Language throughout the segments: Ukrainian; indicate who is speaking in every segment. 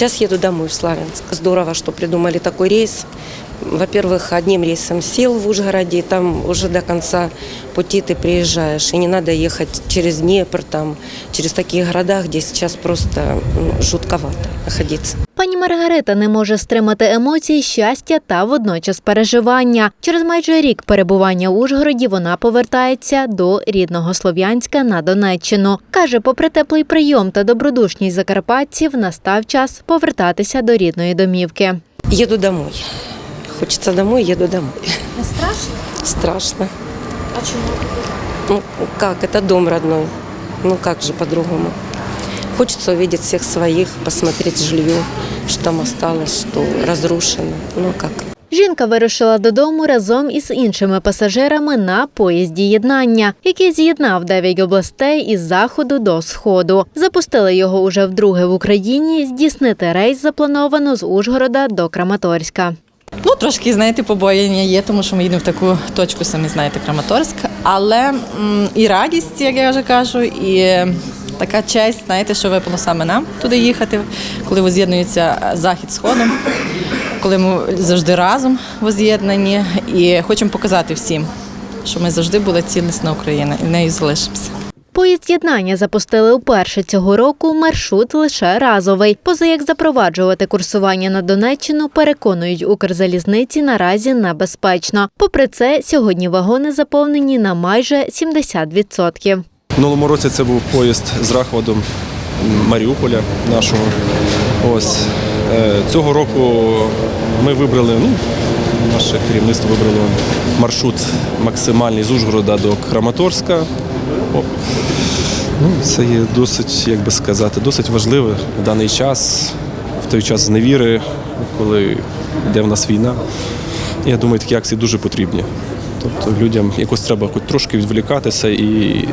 Speaker 1: Сейчас еду домой в Славянск. Здорово, что придумали такой рейс. Во-первых, одним рейсом сел в Ужгороде, и там уже до конца пути ты приезжаешь. И не надо ехать через Днепр, там, через такие города, где сейчас просто ну, жутковато находиться.
Speaker 2: Пані Маргарита не може стримати емоцій щастя та водночас переживання. Через майже рік перебування у Ужгороді вона повертається до рідного Слов'янська на Донеччину. Каже, попри теплий прийом та добродушність закарпатців, настав час повертатися до рідної домівки.
Speaker 1: Еду домой. Хочется домой, еду домой.
Speaker 2: Не страшно?
Speaker 1: Страшно.
Speaker 2: А чому?
Speaker 1: Ну как, это дом родной. Ну как же по-другому. Хочется увидеть всех своих, посмотреть жилье, что там осталось, что разрушено. Ну как.
Speaker 2: Жінка вирушила додому разом із іншими пасажирами на поїзді єднання, який з'єднав дев'ять областей із заходу до сходу. Запустили його уже вдруге в Україні. Здійснити рейс заплановано з Ужгорода до Краматорська.
Speaker 3: Ну, трошки, знаєте, побоєння є, тому що ми їдемо в таку точку, самі знаєте, Краматорськ. Але і радість, як я вже кажу, і така честь, знаєте, що випало саме нам туди їхати, коли воз'єднується захід з сходом, коли ми завжди разом воз'єднані. І хочемо показати всім, що ми завжди була цілісна Україна і нею залишимося.
Speaker 2: Поїзд єднання запустили вперше цього року. Маршрут лише разовий. Поза як запроваджувати курсування на Донеччину, переконують Укрзалізниці наразі небезпечно. Попри це, сьогодні вагони заповнені на майже 70%.
Speaker 4: Минулому році це був поїзд з Рахвадом Маріуполя нашого. Ось Е, цього року ми вибрали, ну, наше керівництво вибрало маршрут максимальний з Ужгорода до Краматорська. Ну, це є досить, як би сказати, досить важливе в даний час, в той час зневіри, коли йде в нас війна. Я думаю, такі акції дуже потрібні. Тобто людям якось треба хоч трошки відволікатися і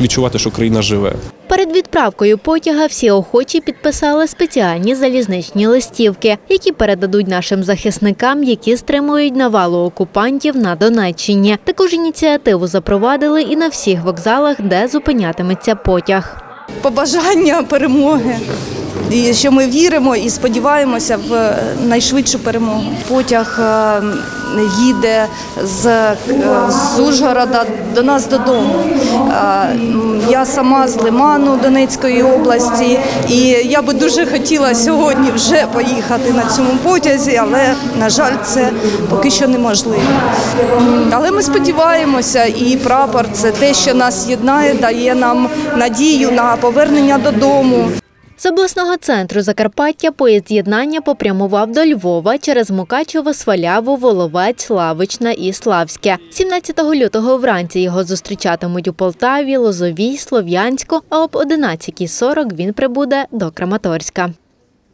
Speaker 4: відчувати, що країна живе.
Speaker 2: Перед відправкою потяга всі охочі підписали спеціальні залізничні листівки, які передадуть нашим захисникам, які стримують навалу окупантів на Донеччині. Також ініціативу запровадили і на всіх вокзалах, де зупинятиметься потяг.
Speaker 5: побажання перемоги. І що ми віримо і сподіваємося в найшвидшу перемогу. Потяг е, їде з, е, з Ужгорода до нас додому. Е, Я сама з Лиману Донецької області, і я би дуже хотіла сьогодні вже поїхати на цьому потязі, але на жаль, це поки що неможливо. Але ми сподіваємося, і прапор це те, що нас єднає, дає нам надію на повернення додому.
Speaker 2: З обласного центру Закарпаття поїзд єднання попрямував до Львова через Мукачево, Сваляву, Воловець, Лавична і Славське. 17 лютого вранці його зустрічатимуть у Полтаві, Лозовій, Слов'янську, а об 11.40 він прибуде до Краматорська.